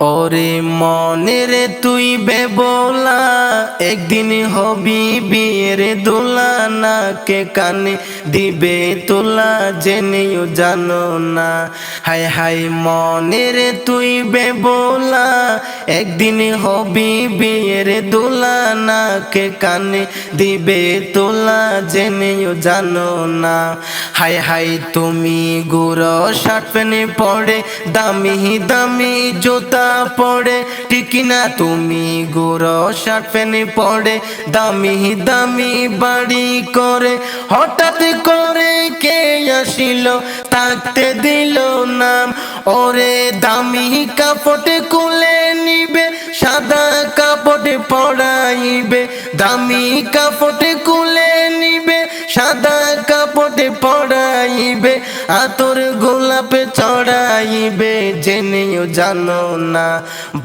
ওরে মনের তুই বেবোলা, একদিন হবি বিয়ের দোলা, নাকে কানে দিবে তোলা, জেনেও জানো না। হাই হাই মনের তুই বেবোলা, একদিন হবি বিয়ের দোলা, নাকে কানে দিবে তোলা, জেনেও জানো না। হাই হাই তুমি গুরো শার্ট পড়ে দামি দামি জুতা পড়ে। ঠিকই না তুমি গুরো শার্ট পড়ে। দামি দামি বাড়ি করে। হঠাৎ করে কে আসিল? থাকতে দিল নাম। ওরে দামি কাপড়ে কুলে নিবে, সাদা কাপড়ে পড়াইবে দামি কাপড়ে কুলে নিবে, সাদা কাপড়ে পড়াইবে আতর গোলাপে চড়াইবে জেনেও জানো না।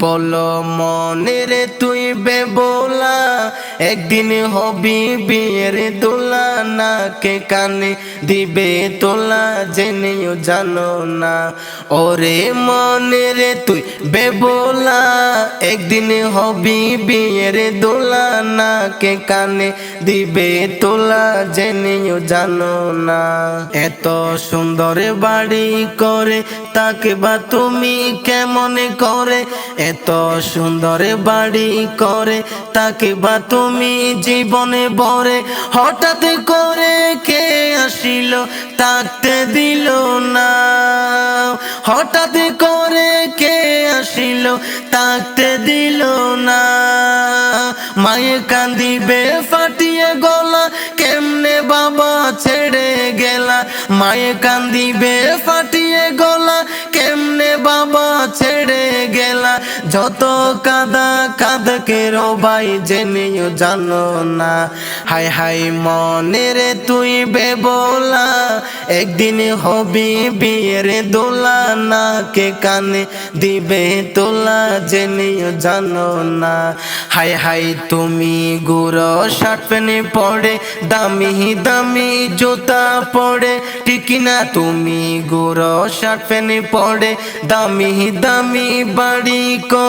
বলো মনের তুই বেবোলা, একদিন হবি বিয়ের দোলা না কে কানে দিবে তোলা, জেনেও জানো না। ওরে মনের তুই বেবোলা, একদিন হবি বিয়ের দোলা না কে কানে দিবে তোলা, জেনেও জানো না। এত সুন্দর বাড়ি করে, তাকে বা তুমি কেমন করে? এত সুন্দর বাড়ি করে, তাকে বা তুমি জীবনে বরে হঠাৎ করে কে আসিল তাকতে দিল না। হঠাৎ করে কে আসিল তাকতে দিল না। মায়ে কান্দিবে ফাটিয়ে মায়ে কান্দিবে ফাটিয়ে যত কাদা কাদকে রবাই জেনেও জানো না। হাই হাই মনের তুই বেবোলা, একদিন হবি বিয়ের দোলা না কে কানে দিবে তোলা জেনেও জানো না। হাই হাই তুমি গুরো শার্ট পড়ে দামি দামি জুতা পড়ে ঠিকই না তুমি গুরো শার্ট পড়ে দামি দামি বাড়ি করে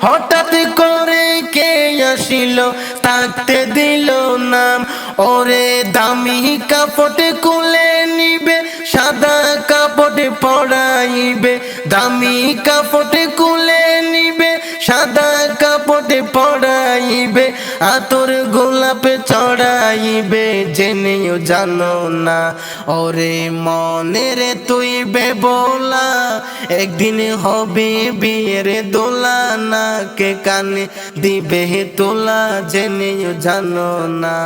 হঠাৎ করে কে আসিল? থাকতে দিল নাম। ওরে দামি কাপড় কুলে নিবে, সাদা কাপড় পড়াইবে দামি কাপড় কুলে নিবে সাদা কাপড়ে পড়াইবে আতর গোলাপে চড়াইবে, জেনেও জানো না। ওরে মনের তুই বেবোলা, একদিন হবে বিয়ের দোলা, নাকে কানে দিবে তোলা, জেনেও জানো না।